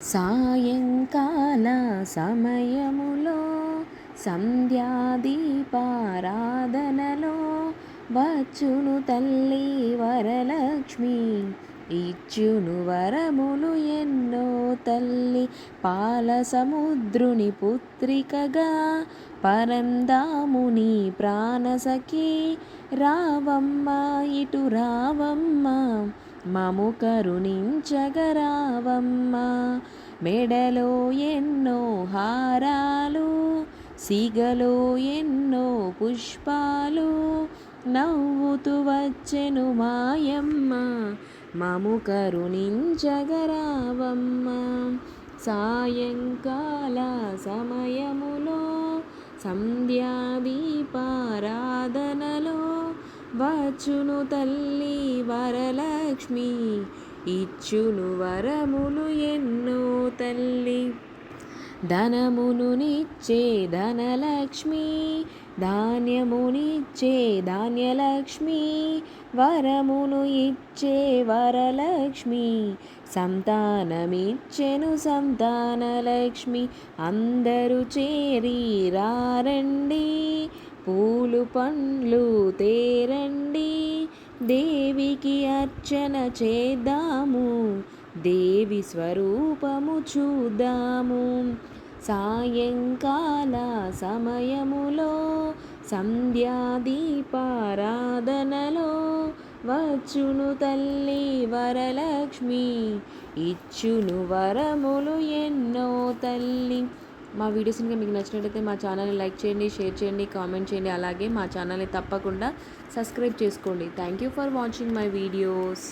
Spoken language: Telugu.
సాయంకాల సమయములో సంధ్యాదీపారాధనలో వచ్చును తల్లి వరలక్ష్మి. ఇచ్చును వరములు ఎన్నో తల్లి పాల సముద్రుని పుత్రికగా పరందాముని ప్రాణసఖి రావమ్మ ఇటు రావమ్మ. మము కరుణించగరావమ్మ. మెడలో ఎన్నో హారాలు సిగలో ఎన్నో పుష్పాలు నవ్వుతూ వచ్చెను మాయమ్మ. మము కరుణించగరావమ్మ. సాయంకాల సమయములో సంధ్యాదీపారాధనలో వచ్చును తల్లి వర లక్ష్మి ఇచ్చును వరములు ఎన్నో తల్లి. ధనమును నిచ్చే ధనలక్ష్మి ధాన్యమునిచ్చే ధాన్యలక్ష్మి వరమును ఇచ్చే వరలక్ష్మి సంతానమిచ్చెను సంతానలక్ష్మి అందరూ చేరి రారండి పూలు పండ్లు తేరండి దేవికి అర్చన చేద్దాము దేవి స్వరూపము చూద్దాము. సాయంకాల సమయములో సంధ్యాదీపారాధనలో వచ్చును తల్లి వరలక్ష్మి ఇచ్చును వరములు ఎన్నో తల్లి. మా వీడియోస్ ఇంకా మీకు నచ్చినట్టయితే మా ఛానల్ని లైక్ చేయండి షేర్ చేయండి కామెంట్ చేయండి. అలాగే మా ఛానల్ని తప్పకుండా సబ్స్క్రైబ్ చేసుకోండి. Thank you for watching my videos